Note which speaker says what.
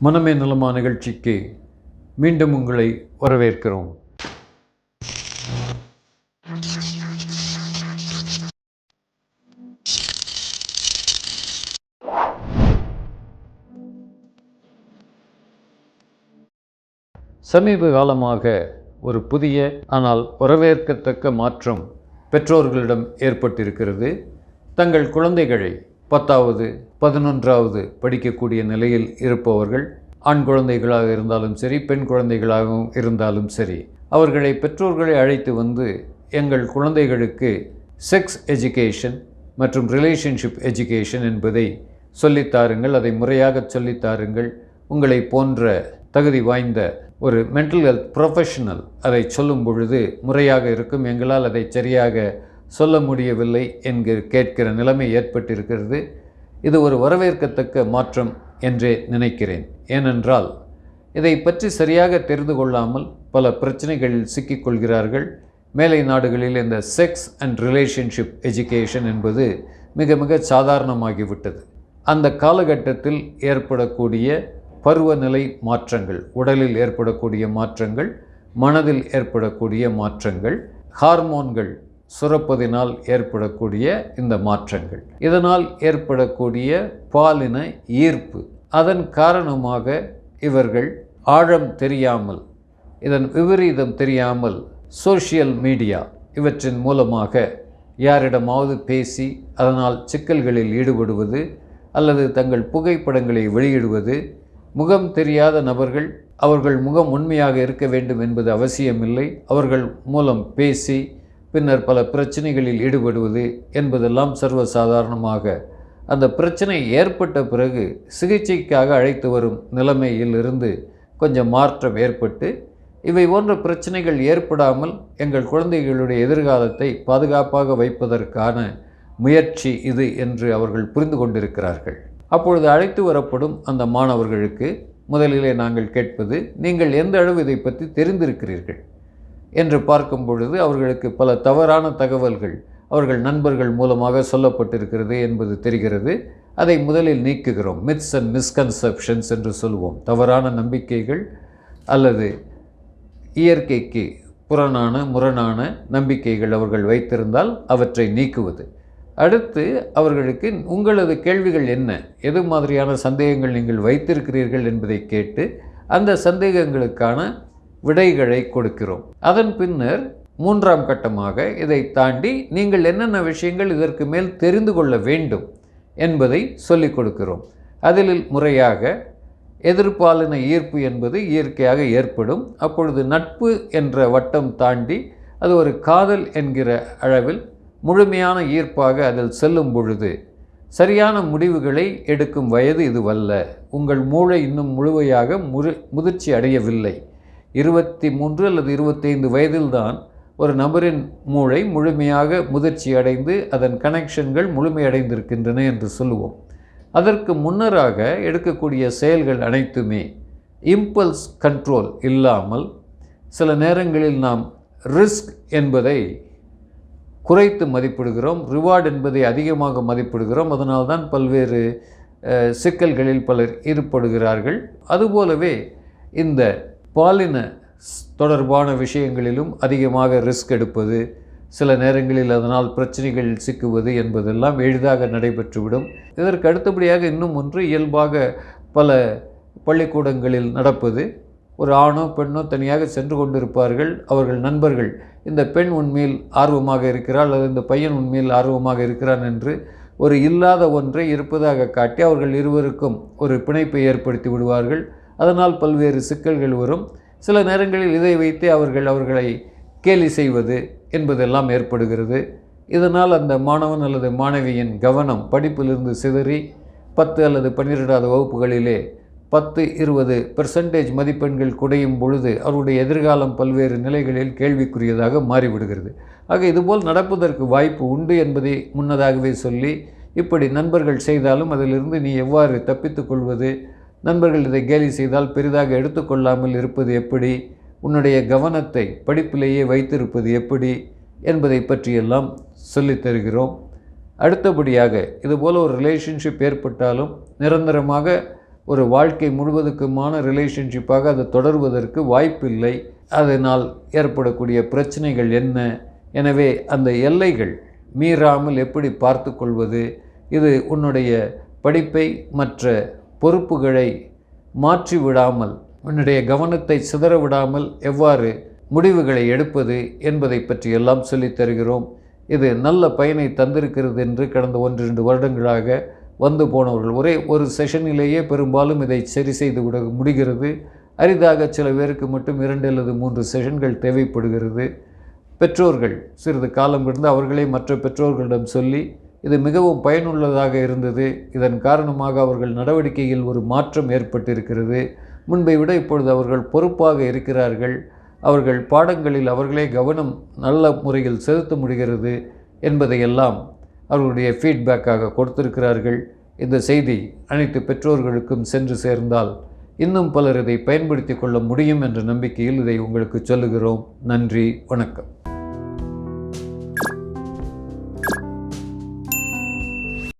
Speaker 1: மனமே நலமா நிகழ்ச்சிக்கு மீண்டும் உங்களை வரவேற்கிறோம். சமீப காலமாக ஒரு புதிய ஆனால் வரவேற்கத்தக்க மாற்றம் பெற்றோர்களிடம் ஏற்பட்டிருக்கிறது. தங்கள் குழந்தைகளை பத்தாவது பதினொன்றாவது படிக்கக்கூடிய நிலையில் இருப்பவர்கள் ஆண் குழந்தைகளாக இருந்தாலும் சரி பெண் குழந்தைகளாகவும் இருந்தாலும் சரி அவர்களை பெற்றோர்களை அழைத்து வந்து எங்கள் குழந்தைகளுக்கு செக்ஸ் எஜுகேஷன் மற்றும் ரிலேஷன்ஷிப் எஜுகேஷன் என்பதை சொல்லித்தாருங்கள் அதை முறையாக சொல்லித்தாருங்கள் உங்களை போன்ற தகுதி வாய்ந்த ஒரு மென்டல் ஹெல்த் ப்ரொஃபஷனல் அதை சொல்லும் பொழுது முறையாக இருக்கும். எங்களால் அதை சரியாக சொல்ல முடியவில்லை என்கிற கேட்கிற நிலைமை ஏற்பட்டிருக்கிறது. இது ஒரு வரவேற்கத்தக்க மாற்றம் என்றே நினைக்கிறேன். ஏனென்றால் இதை பற்றி சரியாக தெரிந்து கொள்ளாமல் பல பிரச்சனைகளில் சிக்கிக்கொள்கிறார்கள் மேலை நாடுகளில் இந்த செக்ஸ் அண்ட் ரிலேஷன்ஷிப் எஜுகேஷன் என்பது மிக மிக சாதாரணமாகிவிட்டது. அந்த காலகட்டத்தில் ஏற்படக்கூடிய பருவநிலை மாற்றங்கள் உடலில் ஏற்படக்கூடிய மாற்றங்கள் மனதில் ஏற்படக்கூடிய மாற்றங்கள் ஹார்மோன்கள் சுரப்பதினால் ஏற்படக்கூடிய இந்த மாற்றங்கள். இதனால் ஏற்படக்கூடிய பாலின ஈர்ப்பு. அதன் காரணமாக இவர்கள் ஆழம் தெரியாமல் இதன் விபரீதம் தெரியாமல் சோஷியல் மீடியா இவற்றின் மூலமாக யாரிடமாவது பேசி அதனால் சிக்கல்களில் ஈடுபடுவது அல்லது தங்கள் புகைப்படங்களை வெளியிடுவது முகம் தெரியாத நபர்கள் அவர்கள் முகம் உண்மையாக இருக்க வேண்டும் என்பது அவசியமில்லை. அவர்கள் மூலம் பேசி பின்னர் பல பிரச்சனைகளில் ஈடுபடுவது என்பதெல்லாம் சர்வசாதாரணமாக. அந்த பிரச்சனை ஏற்பட்ட பிறகு சிகிச்சைக்காக அழைத்து வரும் நிலைமையில் இருந்து கொஞ்சம் மாற்றம் ஏற்பட்டு இவை போன்ற பிரச்சனைகள் ஏற்படாமல் எங்கள் குழந்தைகளுடைய எதிர்காலத்தை பாதுகாப்பாக வைப்பதற்கான முயற்சி இது என்று அவர்கள் புரிந்து கொண்டிருக்கிறார்கள். அப்பொழுது அழைத்து வரப்படும் அந்த மாணவர்களுக்கு முதலிலே நாங்கள் கேட்பது நீங்கள் எந்த அளவு இதை பற்றி தெரிந்திருக்கிறீர்கள்? என்று பார்க்கும் பொழுது அவர்களுக்கு பல தவறான தகவல்கள் அவர்கள் நண்பர்கள் மூலமாக சொல்லப்பட்டிருக்கிறது என்பது தெரிகிறது. அதை முதலில் நீக்குகிறோம். மித்ஸ் அண்ட் மிஸ்கன்செப்ஷன்ஸ் என்று சொல்லுவோம் தவறான நம்பிக்கைகள் அல்லது இயற்கைக்கு புறனான முரணான நம்பிக்கைகள் அவர்கள் வைத்திருந்தால் அவற்றை நீக்குவது. அடுத்து அவர்களுக்கு உங்களது கேள்விகள் என்ன? எது மாதிரியான சந்தேகங்கள் நீங்கள் வைத்திருக்கிறீர்கள் என்பதை கேட்டு அந்த சந்தேகங்களுக்கான விடைகளை கொடுக்கிறோம். அதன் பின்னர் மூன்றாம் கட்டமாக இதை தாண்டி நீங்கள் என்னென்ன விஷயங்கள் இதற்கு மேல் தெரிந்து கொள்ள வேண்டும் என்பதை சொல்லிக் கொடுக்கிறோம். அதில் முறையாக எதிர்பாலின ஈர்ப்பு என்பது இயற்கையாக ஏற்படும். அப்பொழுது நட்பு என்ற வட்டம் தாண்டி அது ஒரு காதல் என்கிற அளவில் முழுமையான ஈர்ப்பாக அதில் செல்லும் பொழுது சரியான முடிவுகளை எடுக்கும் வயது இதுவல்ல. உங்கள் மூளை இன்னும் முழுமையாக முரு முதிர்ச்சி அடையவில்லை இருபத்தி மூன்று அல்லது இருபத்தைந்து வயதில்தான் ஒரு நபரின் மூளை முழுமையாக முதிர்ச்சி அடைந்து அதன் கனெக்ஷன்கள் முழுமையடைந்திருக்கின்றன என்று சொல்லுவோம். அதற்கு முன்னராக எடுக்கக்கூடிய செயல்கள் அனைத்துமே இம்பல்ஸ் கண்ட்ரோல் இல்லாமல் சில நேரங்களில் நாம் ரிஸ்க் என்பதை குறைத்து மதிப்பிடுகிறோம் ரிவார்டு என்பதை அதிகமாக மதிப்பிடுகிறோம். அதனால்தான் பல்வேறு சிக்கல்களில் பலர் ஈடுபடுகிறார்கள். அதுபோலவே இந்த பாலின தொடர்பான விஷயங்களிலும் அதிகமாக ரிஸ்க் எடுப்பது சில நேரங்களில் அதனால் பிரச்சனைகள் சிக்குவது என்பதெல்லாம் எளிதாக நடைபெற்றுவிடும். இதற்கு அடுத்தபடியாக இன்னும் ஒன்று இயல்பாக பல பள்ளிக்கூடங்களில் நடப்பது. ஒரு ஆணோ பெண்ணோ தனியாக சென்று கொண்டிருப்பார்கள். அவர்கள் நண்பர்கள் இந்த பெண் உண்மையில் ஆர்வமாக இருக்கிறாள் அல்லது இந்த பையன் உண்மையில் ஆர்வமாக இருக்கிறான் என்று ஒரு இல்லாத ஒன்றை இருப்பதாக காட்டி அவர்கள் இருவருக்கும் ஒரு பிணைப்பை ஏற்படுத்தி விடுவார்கள். அதனால் பல்வேறு சிக்கல்கள் வரும். சில நேரங்களில் இதை வைத்து அவர்கள் அவர்களை கேலி செய்வது என்பதெல்லாம் ஏற்படுகிறது. இதனால் அந்த மாணவன் அல்லது மாணவியின் கவனம் படிப்பிலிருந்து சிதறி பத்து அல்லது பன்னிரெண்டாவது வகுப்புகளிலே பத்து இருபது பெர்சன்டேஜ் மதிப்பெண்கள் குடையும் பொழுது அவருடைய எதிர்காலம் பல்வேறு நிலைகளில் கேள்விக்குரியதாக மாறிவிடுகிறது. ஆக இதுபோல் நடப்பதற்கு வாய்ப்பு உண்டு என்பதை முன்னதாகவே சொல்லி இப்படி நண்பர்கள் செய்தாலும் அதிலிருந்து நீ எவ்வாறு தப்பித்துக்கொள்வது நண்பர்கள் இதை கேலி செய்தால் பெரிதாக எடுத்துக்கொள்ளாமல் இருப்பது எப்படி? உன்னுடைய கவனத்தை படிப்பிலேயே வைத்திருப்பது எப்படி? என்பதை பற்றியெல்லாம் சொல்லித்தருகிறோம் அடுத்தபடியாக இதுபோல் ஒரு ரிலேஷன்ஷிப் ஏற்பட்டாலும் நிரந்தரமாக ஒரு வாழ்க்கை முழுவதுக்குமான ரிலேஷன்ஷிப்பாக அது தொடர்வதற்கு வாய்ப்பில்லை. அதனால் ஏற்படக்கூடிய பிரச்சனைகள் என்ன? எனவே அந்த எல்லைகள் மீறாமல் எப்படி பார்த்து கொள்வது? இது உன்னுடைய படிப்பை மற்ற பொறுப்புகளை மாற்றி விடாமல் உன்னுடைய கவனத்தை சிதற விடாமல் எவ்வாறு முடிவுகளை எடுப்பது என்பதை பற்றி எல்லாம் சொல்லித் தருகிறோம். இது நல்ல பயனை தந்திருக்கிறது என்று கடந்த ஒன்றிரண்டு வருடங்களாக வந்து போனவர்கள் ஒரே ஒரு செஷனிலேயே பெரும்பாலும் இதை சரி செய்து விட முடிகிறது. அரிதாக சில பேருக்கு மட்டும் இரண்டு அல்லது மூன்று செஷன்கள் தேவைப்படுகிறது. பெற்றோர்கள் சிறிது காலம் இருந்து அவர்களே மற்ற பெற்றோர்களிடம் சொல்லி இது மிகவும் பயனுள்ளதாக இருந்தது. இதன் காரணமாக அவர்கள் நடவடிக்கையில் ஒரு மாற்றம் ஏற்பட்டிருக்கிறது. முன்பை விட இப்பொழுது அவர்கள் பொறுப்பாக இருக்கிறார்கள். அவர்கள் பாடங்களில் அவர்களே கவனம் நல்ல முறையில் செலுத்த முடிகிறது என்பதையெல்லாம் அவர்களுடைய ஃபீட்பேக்காக கொடுத்திருக்கிறார்கள். இந்த செய்தி அனைத்து பெற்றோர்களுக்கும் சென்று சேர்ந்தால் இன்னும் பலர் இதை பயன்படுத்தி கொள்ள முடியும் என்ற நம்பிக்கையில் இதை உங்களுக்கு சொல்லுகிறோம். நன்றி வணக்கம்.